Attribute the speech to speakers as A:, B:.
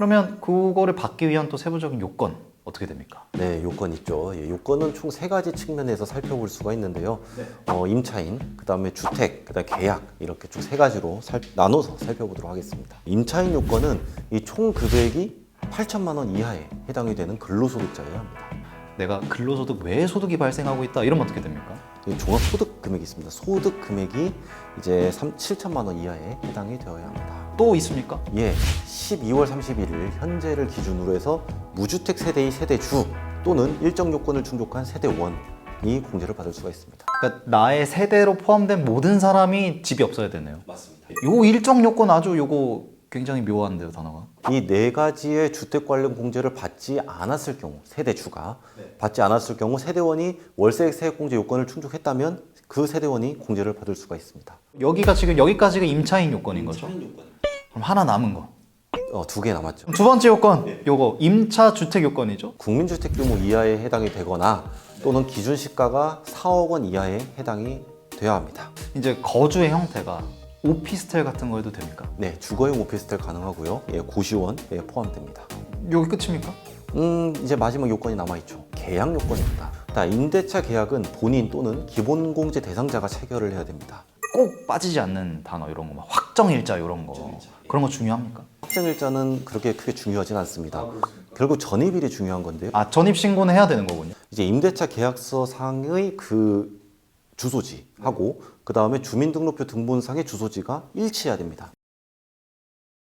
A: 그러면 그거를 받기 위한 또 세부적인 요건 어떻게 됩니까?
B: 네, 요건 있죠. 예, 요건은 총 세 가지 측면에서 살펴볼 수가 있는데요. 어, 임차인, 그다음에 주택, 그다음에 계약 이렇게 총세 가지로 살- 나눠서 살펴보도록 하겠습니다. 임차인 요건은 이 총 금액이 8천만 원 이하에 해당이 되는 근로소득자여야 합니다.
A: 내가 근로소득 외에 소득이 발생하고 있다 이러면 어떻게 됩니까?
B: 이 종합소득 금액이 있습니다. 소득 금액이 이제 3, 7천만 원 이하에 해당이 되어야 합니다.
A: 또 있습니까?
B: 예, 12월 31일 현재를 기준으로 해서 무주택 세대의 세대주 또는 일정 요건을 충족한 세대원이 공제를 받을 수가 있습니다.
A: 그러니까 나의 세대로 포함된 모든 사람이 집이 없어야 되네요.
B: 맞습니다.
A: 요 일정 요건 아주 요거 굉장히 묘한데요 단어가.
B: 이 네 가지의 주택 관련 공제를 받지 않았을 경우 세대주가 받지 않았을 경우 세대원이 월세 세액 공제 요건을 충족했다면 그 세대원이 공제를 받을 수가 있습니다.
A: 여기가 지금 여기까지가 임차인 요건인 거죠? 그럼 하나 남은 거.
B: 어, 두 개 남았죠.
A: 두 번째 요건 요거 임차 주택 요건이죠?
B: 국민주택 규모 이하에 해당이 되거나 또는 기준 시가가 4억 원 이하에 해당이 돼야 합니다.
A: 이제 거주의 형태가 오피스텔 같은 거 해도 됩니까?
B: 네, 주거용 오피스텔 가능하고요. 예, 고시원 예, 포함됩니다.
A: 여기 끝입니까?
B: 음, 이제 마지막 요건이 남아있죠. 계약 요건입니다. 자, 임대차 계약은 본인 또는 기본공제 대상자가 체결을 해야 됩니다.
A: 꼭 빠지지 않는 단어 이런 거, 막 확정일자 이런 거 그런 거 중요합니까?
B: 확정일자는 그렇게 크게 중요하진 않습니다. 결국 전입일이 중요한 건데요.
A: 아 전입 신고는 해야 되는 거군요.
B: 이제 임대차 계약서 상의 그 주소지하고 그 다음에 주민등록표 등본상의 주소지가 일치해야 됩니다.